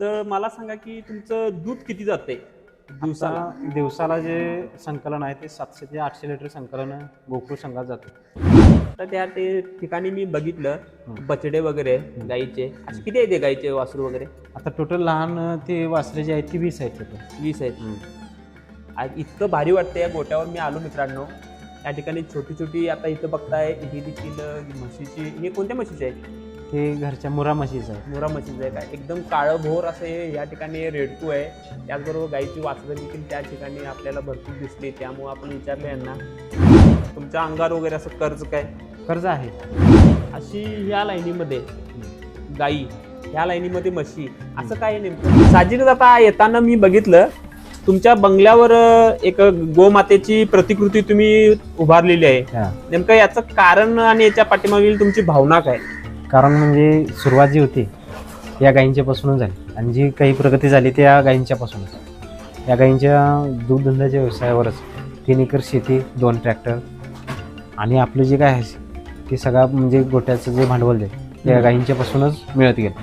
तर मला सांगा की तुमचं दूध किती जाते दिवसाला? दिवसाला जे संकलन आहे ते सातशे ते आठशे लिटर संकलन गोकुळ संघात जातं. तर त्या ते ठिकाणी मी बघितलं बचडे वगैरे गाईचे. असे किती आहेत ते गाईचे वासरू वगैरे? आता टोटल लहान ते वासरे जे आहेत ती वीस आहेत टोटल वीस आहेत. आज इतकं भारी वाटतं या गोट्यावर मी आलो मित्रांनो. या ठिकाणी छोटी छोटी आता इथं बघताय ही देखील म्हशीची हे कोणत्या म्हशीचे आहेत? ते घरच्या मुरा म्हशीचं आहे. मुरा म्हशीचं आहे काय एकदम काळं भोर असे या ठिकाणी रेडकू आहे. त्याचबरोबर गाईची वासरं देखील त्या ठिकाणी आपल्याला भरपूर दिसली. त्यामुळे आपण विचारलं यांना. तुमच्या अंगावर वगैरे असं कर्ज काय? कर्ज आहे. अशी ह्या लाईनीमध्ये गाई ह्या लाईनीमध्ये म्हशी असं काय नेमकं? साहजिकच आता येताना मी बघितलं तुमच्या बंगल्यावर एक गोमातेची प्रतिकृती तुम्ही उभारलेली आहे. हा. नेमकं याचं कारण आणि याच्या पाठीमागील तुमची भावना काय? कारण म्हणजे सुरुवात जी होती या गायींच्या पासूनच झाली. आणि जी काही प्रगती झाली ती या गायींच्या पासूनच. या गायींच्या दूध धंद्याच्या व्यवसायावरच तीन एकर शेती दोन ट्रॅक्टर आणि आपलं जे काय आहे ते सगळं म्हणजे गोट्याचं जे भांडवल आहे ते या हम्म. गायींच्या पासूनच मिळत गेलं.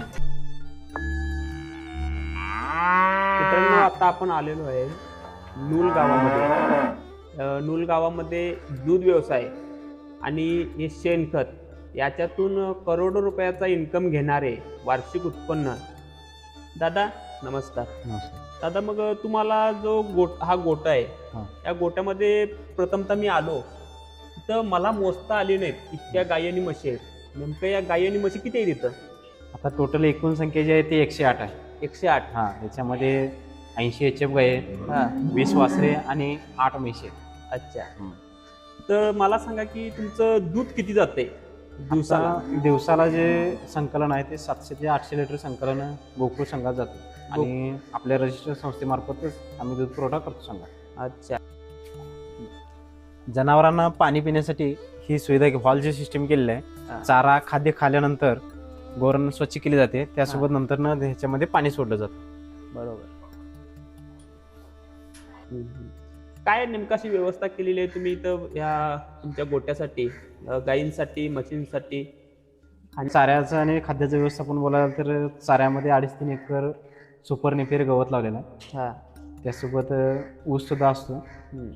मित्रांनो आता आपण आलेलो आहे नूल गावामध्ये. नूल गावामध्ये दूध व्यवसाय आणि हे शेणखत याच्यातून करोडो रुपयाचा इन्कम घेणारे वार्षिक उत्पन्न. दादा नमस्कार. दादा मग तुम्हाला जो गोट हा गोटा आहे हा. या गोट्यामध्ये प्रथमतः मी आलो. तर मला मोजता आली नाहीत इतक्या गायी आणि म्हशी आहेत. नेमकं या गायी आणि म्हशी किती आहेत इथं? आता टोटल एकूण संख्या जी आहे ती एकशे आठ आहे. एकशे आठ. हां त्याच्यामध्ये ऐंशी एच एफ गाय आहे, हा. वीस वासरे आणि आठ म्हशी अच्छा. तर मला सांगा की तुमचं दूध किती जाते दिवसाला दिवसाला जे संकलन आहे ते सातशे ते आठशे लिटर संकलन गोकुळ संघात जातं. आणि आपल्या रजिस्टर संस्थेमार्फतच आम्ही दूध पुरवठा करतो संघात. अच्छा. जनावरांना पाणी पिण्यासाठी ही सुविधा हॉलची सिस्टीम केलेली. आहे. चारा खाद्य खाल्यानंतर गोरण स्वच्छ केली जाते. त्यासोबत नंतर न ह्याच्यामध्ये पाणी सोडलं जातं. बरोबर. काय नेमकं अशी व्यवस्था केलेली आहे तुम्ही इथं या तुमच्या गोट्यासाठी अं, गायींसाठी म्हशींसाठी आणि चाऱ्याचं आणि खाद्याचं व्यवस्थापन बोलायला तर चाऱ्यामध्ये अडीच तीन एकर सुपर नेपेर गवत लावलेलं आहे. हा. त्यासोबत ऊस सुद्धा असतो. हम्म.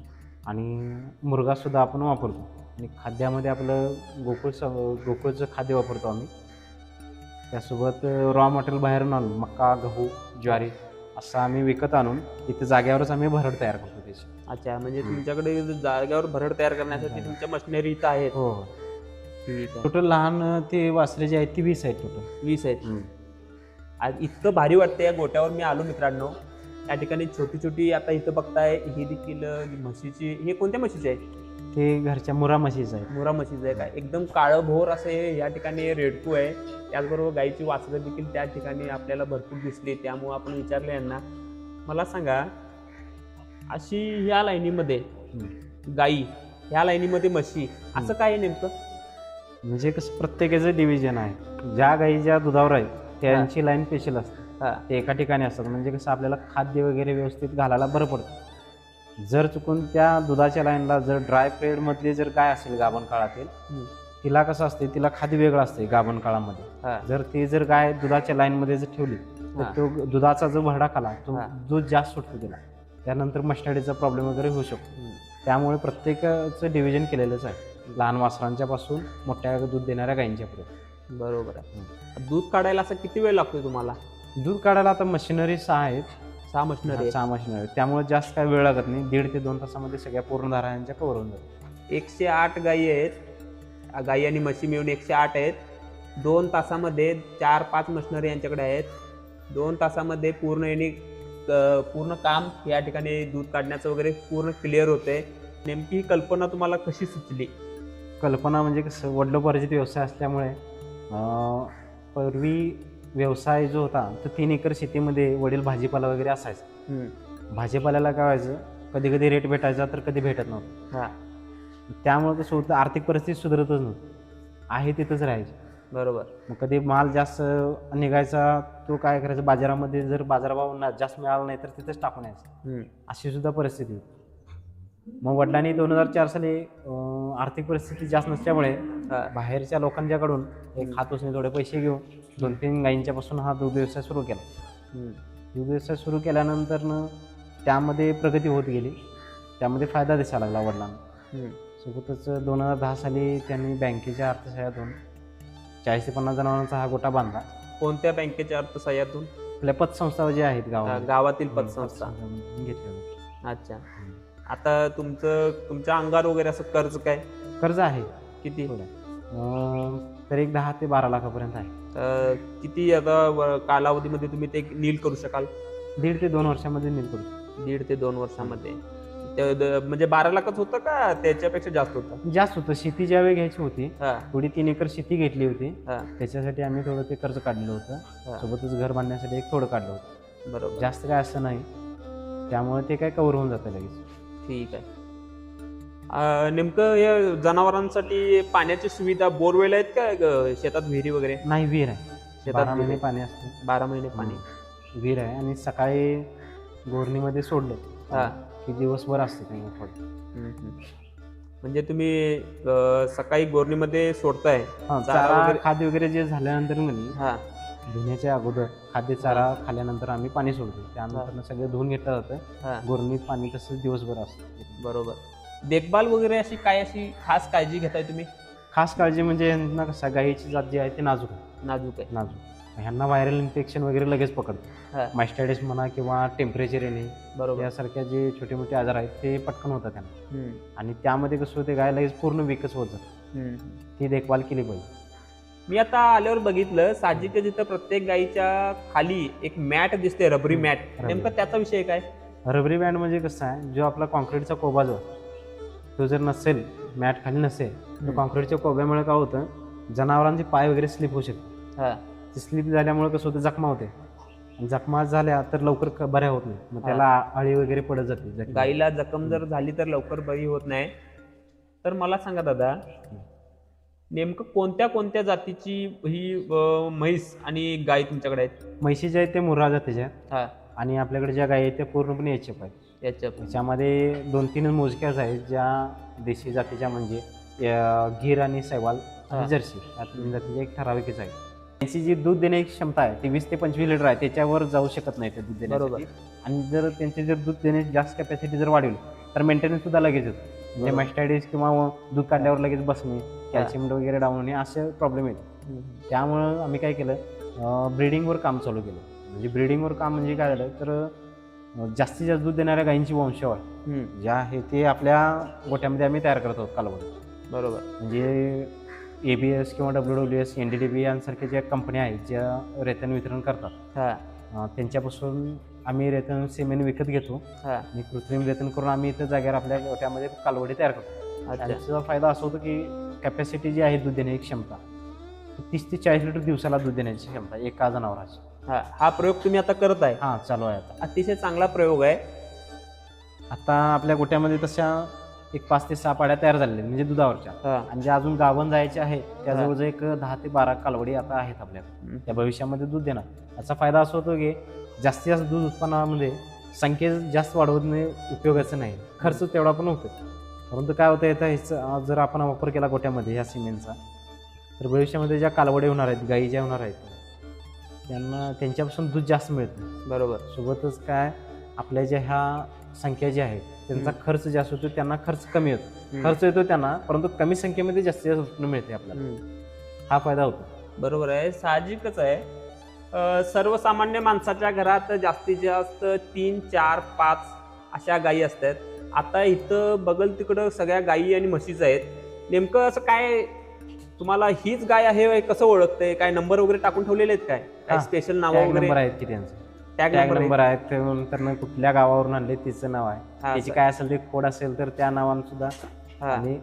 आणि मुरगासुद्धा आपण वापरतो. आणि खाद्यामध्ये आपलं गोकुळ स गोकुळचं खाद्य वापरतो आम्ही. त्यासोबत रॉ मटेरियल बाहेरून आणून मका गहू ज्वारी असं आम्ही विकत आणून इथे जाग्यावरच आम्ही भरड तयार करतो. अच्छा म्हणजे तुमच्याकडे जागेवर भरड तयार करण्यासाठी तुमच्या मशिनरी इथं आहेत. हो. हो ठीक आहे. टोटल लहान ते वासरे जे आहेत ती वीस आहेत टोटल. वीस आहेत. आज इतकं भारी वाटतं या गोट्यावर मी आलो मित्रांनो. या ठिकाणी छोटी छोटी आता इथं बघताय ही देखील म्हशीची हे कोणत्या म्हशीचे आहे ते घरच्या मुरा म्हशीचं आहे मुरा म्हशीचं आहे काय एकदम काळं भोर असे या ठिकाणी रेडकू आहे. त्याचबरोबर गाईची वासरं देखील त्या ठिकाणी आपल्याला भरपूर दिसली. त्यामुळं आपण विचारलं यांना. मला सांगा अशी ह्या लाईनीमध्ये गाई ह्या लाईनीमध्ये म्हशी असं काय आहे नेमकं? म्हणजे कसं प्रत्येकाचं डिव्हिजन आहे. ज्या गाई ज्या दुधावर आहे त्यांची लाईन स्पेशल असते. ते एका ठिकाणी असतात. म्हणजे कसं आपल्याला खाद्य वगैरे व्यवस्थित घालायला बरं पडतं. जर चुकून त्या दुधाच्या लाईनला जर ड्राय मधली जर गाय असेल गाभण काळातील. तिला कसं असते तिला खाद्य वेगळं असते गाभण काळामध्ये. जर ती जर गाय दुधाच्या लाईनमध्ये जर ठेवली तर. तो दुधाचा जो भरडा खाला तो. दूध जास्त सुटतो तिला. त्यानंतर मस्टडीचा प्रॉब्लेम वगैरे होऊ शकतो. त्यामुळे प्रत्येकाचं डिव्हिजन केलेलंच आहे. लहान वासरांच्या पासून मोठ्या दूध देणाऱ्या गायींच्यापर्यंत. बरोबर आहे. दूध काढायला असं किती वेळ लागतोय तुम्हाला? दूध काढायला आता मशिनरी सहा आहेत. सहा मशिनरी सहा मशिनरी त्यामुळे जास्त काही वेळ लागत नाही. दीड ते दोन तासामध्ये सगळ्या पूर्ण धारांच्या कव्हर होऊन जातात. एकशे आठ गायी आहेत. गायी आणि म्हशी मिळून एकशे आठ आहेत. दोन तासामध्ये चार पाच मशिनरी यांच्याकडे आहेत. दोन तासामध्ये पूर्ण यांनी पूर्ण काम या ठिकाणी दूध काढण्याचं वगैरे पूर्ण क्लिअर होते नेमकी ही कल्पना तुम्हाला कशी सुचली? कल्पना म्हणजे कसं वडिलोपार्जित व्यवसाय असल्यामुळे पूर्वी व्यवसाय जो होता तो तीन एकर शेतीमध्ये वडील भाजीपाला वगैरे असायचा. भाजीपाल्याला काय व्हायचं कधी कधी रेट भेटायचा तर कधी भेटत नव्हतं. हा. त्यामुळे कसं होतं आर्थिक परिस्थिती सुधारतच नव्हती. आहे तिथंच राहायची. बरोबर. मग कधी माल जास्त निघायचा तो काय करायचा? बाजारामध्ये जर बाजारभाव ना- जास्त मिळाला नाही तर तिथंच टाकून यायचं. अशी सुद्धा परिस्थिती. होती मग वडिलांनी दोन हजार चार साली आर्थिक परिस्थिती जास्त नसल्यामुळे. बाहेरच्या लोकांच्याकडून एक हात उसने थोडे पैसे घेऊन दोन तीन गायींच्या पासून हा दूध व्यवसाय सुरू केला. दूध व्यवसाय सुरू केल्यानंतर न त्यामध्ये प्रगती होत गेली. त्यामध्ये फायदा दिसायला लागला वडिलांना. सोबतच दोन हजार दहा साली त्यांनी बँकेच्या अर्थसहाय्यातून चाळीस ते पन्नास जणांचा हा गोटा बांधला. कोणत्या बँकेच्या अर्थसहाय्यातून? आपल्या पतसंस्था ज्या आहेत गावात गावातील पतसंस्था. घेतले होते अच्छा. आता तुमचं तुमच्या अंगावर वगैरे असं कर्ज काय? कर्ज आहे. किती? थोडं. अं, तर एक दहा ते बारा लाखापर्यंत आहे. अं, किती आता व- कालावधीमध्ये तुम्ही ते नील करू शकाल? दीड ते दोन वर्षामध्ये नील करू. दीड ते दोन वर्षामध्ये. म्हणजे बारा लाखच होतं का? त्याच्यापेक्षा जास्त होतं. जास्त होतं. शेती ज्यावेळी घ्यायची होती हा. थोडी तीन एकर शेती घेतली होती. हा. त्याच्यासाठी आम्ही थोडं ते कर्ज काढलेलं हा. होतं सोबतच घर बांधण्यासाठी एक थोडं काढलं होतं. बरोबर. जास्त काय असं नाही. त्यामुळे ते काय कव्हर होऊन जातं लगेच. ठीक आहे. अं, नेमकं या जनावरांसाठी पाण्याची सुविधा बोरवेल आहेत का ग- शेतात विहिरी वगैरे? नाही विहीर आहे. शेतात बारा महिने. पाणी असतं. बारा महिने पाणी. विहीर आहे आणि सकाळी गोरणीमध्ये सोडलं. हा. की दिवसभर असते हम्म, हम्म. म्हणजे तुम्ही अं, सकाळी गोरणीमध्ये सोडताय हा चारा चारा वगैरे- खाद्य वगैरे जे झाल्यानंतर म्हणे हा. धुण्याच्या अगोदर खाद्य चारा खाल्यानंतर आम्ही पाणी सोडतो. त्यानंतर सगळं धुवून घेतलं जातं. हा. गोरणीत पाणी तसंच दिवसभर असतं. बरोबर. देखभाल वगैरे अशी काय अशी खास काळजी घेताय तुम्ही? खास काळजी म्हणजे यांना कसं गाईची जात जी आहे ती नाजूक आहे. नाजूक आहे. नाजूक. ह्यांना व्हायरल इन्फेक्शन वगैरे लगेच पकडतं मास्टायटिस म्हणा किंवा टेम्परेचर येणे बरोबर. यासारख्या जे छोटे मोठे आजार आहेत ते पटकन होतात त्यांना. आणि त्यामध्ये कसं होते गाय लगेच पूर्ण विकस होत जाते. ती देखभाल केली पाहिजे. मी आता आल्यावर बघितलं साहजिक जिथं प्रत्येक गाईच्या खाली एक मॅट दिसते रबरी मॅट. नेमकं त्याचा विषय काय? रबरी बँड म्हणजे कसं आहे जो आपला कॉन्क्रीटचा कोबा जो तो जर नसेल मॅट खाली नसेल तर. कॉन्क्रीटच्या कोब्यामुळे काय होतं जनावरांचे पाय वगैरे स्लिप होऊ शकते ते स्लिप झाल्यामुळे कसं होतं जखमा होते. आणि जखमा झाल्या तर लवकर क- बऱ्या होत नाही. मग. त्याला अळी वगैरे पडत जाते. गाईला जखम जर झाली तर लवकर बरी होत नाही. तर मला सांगा दादा नेमकं कोणत्या कोणत्या जातीची ही अं, म्हैस आणि गाय तुमच्याकडे आहेत? म्हैशी ज्या आहेत ते मुर्रा जातीच्या आहेत. हा. आणि आपल्याकडे ज्या गायी आहेत त्या पूर्णपणे एच एफ आहेत. याच्या त्याच्यामध्ये दोन तीन मोजक्याच आहेत ज्या देशी जातीच्या म्हणजे अं, गीर आणि सैवाल हा. आणि जर्सी. या तीन जातीच्या एक ठराविकच आहे त्यांची जी दूध देण्याची क्षमता आहे ती वीस ते पंचवीस लिटर आहे त्याच्यावर जाऊ शकत नाही ते दूध बरोबर. देण्यासाठी आणि जर त्यांची जर दूध देण्याची जास्त कॅपॅसिटी जर वाढवली तर मेंटेनन्स सुद्धा लगेच होतो म्हणजे बरोबर. मॅस्टायटिस किंवा दूध काढल्यावर लगेच बसणे कॅल्शियम वगैरे डाऊन होणे असे प्रॉब्लेम येतात. त्यामुळं आम्ही काय केलं ब्रीडिंगवर काम चालू केलं. म्हणजे ब्रीडिंगवर काम म्हणजे काय झालं तर जास्तीत जास्त दूध देणाऱ्या गायींची वंशावळ. ज्या आहे ते आपल्या गोट्यामध्ये आम्ही तयार करत आहोत कालवड बरोबर. म्हणजे ए बी एस किंवा W W S N D D B यांसारख्या ज्या कंपन्या आहेत ज्या रेतन वितरण करतात हा. अं, त्यांच्यापासून आम्ही रेतन सिमेंट विकत घेतो. हा. आणि कृत्रिम रेतन करून आम्ही इथं जागेवर आपल्या गोट्यामध्ये कालवडी तयार करतो. अच्छा. त्यांचा फायदा असा होतो की कॅपॅसिटी जी आहे दूध देण्याची क्षमता तीस ते चाळीस लिटर दिवसाला दूध देण्याची क्षमता एका जनावराची. हा. हा प्रयोग तुम्ही आता करत आहे? हां चालू आहे आता. अतिशय चांगला प्रयोग आहे. आता आपल्या गोट्यामध्ये तशा एक पाच ते सहा पाड्या तयार झालेल्या आहेत, म्हणजे दुधावरच्या. हा. आणि ज्या अजून गाभण जायचे आहे त्या जवळजवळ एक दहा ते बारा कालवडी आता आहेत आपल्याकडे. हम्म. त्या भविष्यामध्ये दूध देणार. याचा फायदा असा होतो की जास्तीत जास्त दूध उत्पन्नामध्ये संख्या जास्त वाढवणे उपयोगाचं नाही. खर्च तेवढा पण होतो परंतु काय होतं येतं ह्याचा जर आपण वापर केला गोट्यामध्ये ह्या सिमेंटचा तर भविष्यामध्ये ज्या कालवडी होणार आहेत गायी ज्या होणार आहेत त्यांना त्यांच्यापासून दूध जास्त मिळतं. बरोबर. सोबतच काय आपल्या ज्या ह्या संख्या ज्या आहेत त्यांचा खर्च जास्त होतो त्यांना खर्च कमी होतो. खर्च येतो त्यांना परंतु कमी संख्येमध्ये जास्तीत जास्त उत्पन्न मिळते आपल्याला. हा फायदा होतो. बरोबर आहे साहजिकच आहे. सर्वसामान्य माणसाच्या घरात जास्तीत जास्त तीन चार पाच अशा गायी असतात. आता इथं बगल तिकडं सगळ्या गायी आणि म्हशीच आहेत. नेमकं असं काय तुम्हाला हीच गाय आहे कसं ओळखतंय? काय नंबर वगैरे टाकून ठेवलेले आहेत काय? काय. स्पेशल नाव वगैरे? आहेत की त्यांचे? टॅग नंबर आहेत त्यानंतर कुठल्या गावावरून आणले तिचं नाव आहे त्याची. काय असेल ते कोड असेल तर त्या नावानं सुद्धा आणि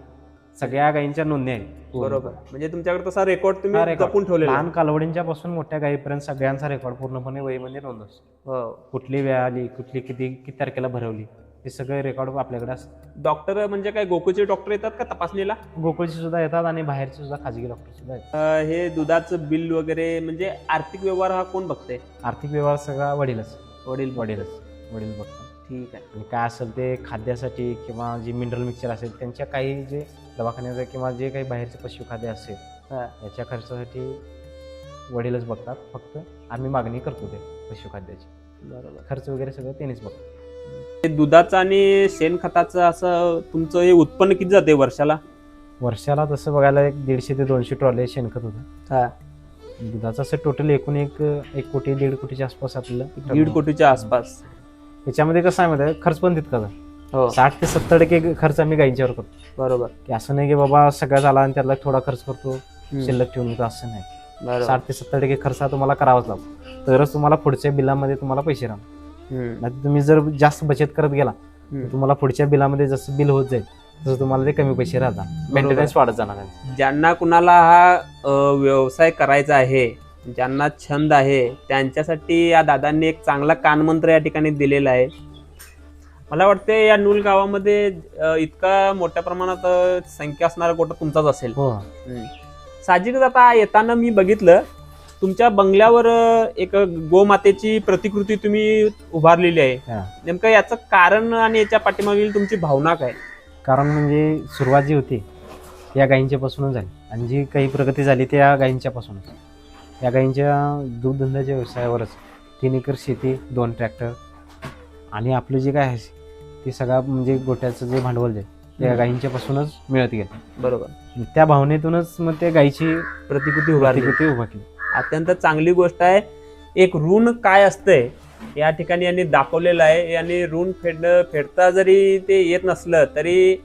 सगळ्या गायींच्या नोंदणी आहेत. बरोबर म्हणजे तुमच्याकडे तसा रेकॉर्ड तुम्ही. जपून ठेवलेला आहे. लहान कालवडींच्या पासून मोठ्या गायीपर्यंत सगळ्यांचा रेकॉर्ड पूर्णपणे वहीमध्ये नोंद असतो हो कुठली वेळ आली कुठली किती किती तारखेला भरवली हे सगळे रेकॉर्ड आपल्याकडे असतात. डॉक्टर म्हणजे काय गोकुळचे डॉक्टर येतात का तपासणीला? गोकुळची सुद्धा येतात आणि बाहेरचे सुद्धा खाजगी डॉक्टर सुद्धा येतात. अ, हे दुधाचं बिल वगैरे म्हणजे आर्थिक व्यवहार हा कोण बघते आर्थिक व्यवहार सगळा वडीलच. वडील वडीलच. वडील बघतात. ठीक आहे. आणि काय असेल ते खाद्यासाठी किंवा जे मिनरल मिक्सर असेल त्यांच्या काही जे दवाखान्याचं किंवा जे काही बाहेरचे पशुखाद्य असेल हा. याच्या खर्चासाठी वडीलच बघतात. फक्त आम्ही मागणी करतो ते पशुखाद्याची. बरोबर. खर्च वगैरे सगळं त्यांनीच बघतात. दुधाचं आणि शेणखताचं असं तुमचं हे उत्पन्न किती जाते वर्षाला? वर्षाला तसं बघायला एक दीडशे ते दोनशे ट्रॉले शेणखत होतं. हा. दुधाचं असं टोटल एकूण एक एक कोटी दीड कोटीच्या आसपास आपल्याला दीड कोटीच्या आसपास. याच्यामध्ये कसं आहे माहिती खर्च पण तितकाच आहे. हो. साठ ते सत्तर टक्के खर्च आम्ही गायींच्यावर करतो. बरोबर. की असं नाही की बाबा सगळ्याच आला आणि त्यातला थोडा खर्च करतो. शिल्लक ठेवून असं नाही. बरोबर. साठ ते सत्तर टक्के खर्च हा तुम्हाला करावाच लागतो. तरच तुम्हाला पुढच्या बिलामध्ये तुम्हाला पैसे राहणार. नाही तुम्ही जर जास्त बचत करत गेला तर. तुम्हाला पुढच्या बिलामध्ये जसं बिल होत जाईल तसं तुम्हाला ते कमी पैसे राहतात. मेंटेनन्स वाढत जाणार. ज्यांना कुणाला हा अ, व्यवसाय करायचा आहे ज्यांना छंद आहे त्यांच्यासाठी या दादांनी एक चांगला कानमंत्र या ठिकाणी दिलेला आहे. मला वाटते या नूल गावामध्ये अ, इतका मोठ्या प्रमाणात अ, संख्या असणारा गोटा तुमचाच असेल. हो. साहजिकच आता येताना मी बघितलं तुमच्या बंगल्यावर एक गोमातेची प्रतिकृती तुम्ही उभारलेली आहे. हा. नेमकं याचं कारण आणि याच्या पाठीमागील तुमची भावना काय? कारण म्हणजे सुरुवात जी होती या गायींच्या पासूनच झाली. आणि जी काही प्रगती झाली ती या गायींच्या पासूनच या गायींच्या दूध धंद्याच्या व्यवसायावरच तीन एकर शेती दोन ट्रॅक्टर आणि आपलं जे काय आहे ते सगळं म्हणजे गोट्याचं जे भांडवल जे आहे, ते या हम्म. गायींच्या पासूनच मिळत गेलं. बरोबर. त्या भावनेतूनच मग त्या गायीची प्रतिकृती उभारली. प्रतिकृती उभा केली. अत्यंत चांगली गोष्ट आहे. एक ऋण काय असतंय या ठिकाणी यांनी दाखवलेलं आहे. यांनी ऋण फेडणं फेडता जरी ते येत नसलं तरी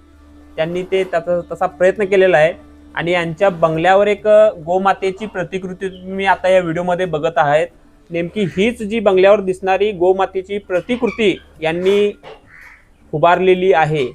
त्यांनी ते त्याचा तसा प्रयत्न केलेला आहे. आणि यांच्या बंगल्यावर एक गोमातेची प्रतिकृती तुम्ही आता या व्हिडिओमध्ये बघत आहात. नेमकी हीच जी बंगल्यावर दिसणारी गोमातेची प्रतिकृती यांनी उभारलेली आहे.